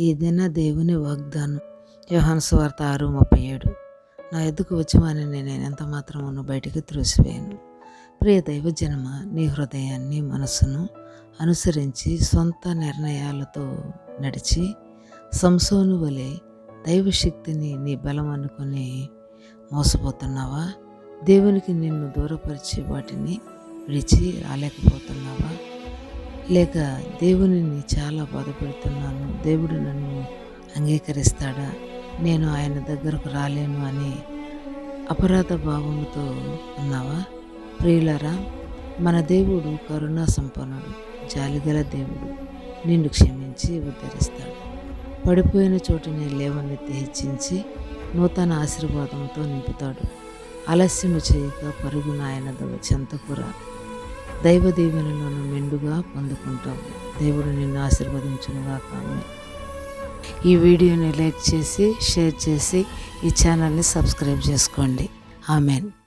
ఈ దిన దేవుని వాగ్దానం. యోహాను సువార్త ఆరు ముప్పై ఏడు. నా ఎద్దుకు వచ్చి నేను ఎంత మాత్రమును బయటికి త్రోసివేయను? ప్రియ దైవజనమ నీ హృదయాన్ని మనసును అనుసరించి సొంత నిర్ణయాలతో నడిచి సంసోను వలె దైవశక్తిని నీ బలం అనుకుని మోసపోతున్నావా? దేవునికి నిన్ను దూరపరిచి వాటిని విడిచి రాలేకపోతున్నావా? లేక దేవునిని చాలా బాధపడుతున్నాను. దేవుడు నన్ను అంగీకరిస్తాడా? నేను ఆయన దగ్గరకు రాలేను అని అపరాధ భావముతో ఉన్నావా? ప్రియులరా మన దేవుడు కరుణా సంపన్నుడు జాలిగల దేవుడు నిన్ను క్షమించి ఉద్ధరిస్తాడు. పడిపోయిన చోటుని లేవనెత్తి హెచ్చించి నూతన ఆశీర్వాదంతో నింపుతాడు. ఆలస్యము చేయక పరుగున ఆయన చెంతకురా దైవ దీవెనలను మెండుగా పొందుకుంటాం. దేవుడు నిన్ను ఆశీర్వదించునుగా కానీ ఈ వీడియోని లైక్ చేసి షేర్ చేసి ఈ ఛానల్ని సబ్స్క్రైబ్ చేసుకోండి. ఆమెన్.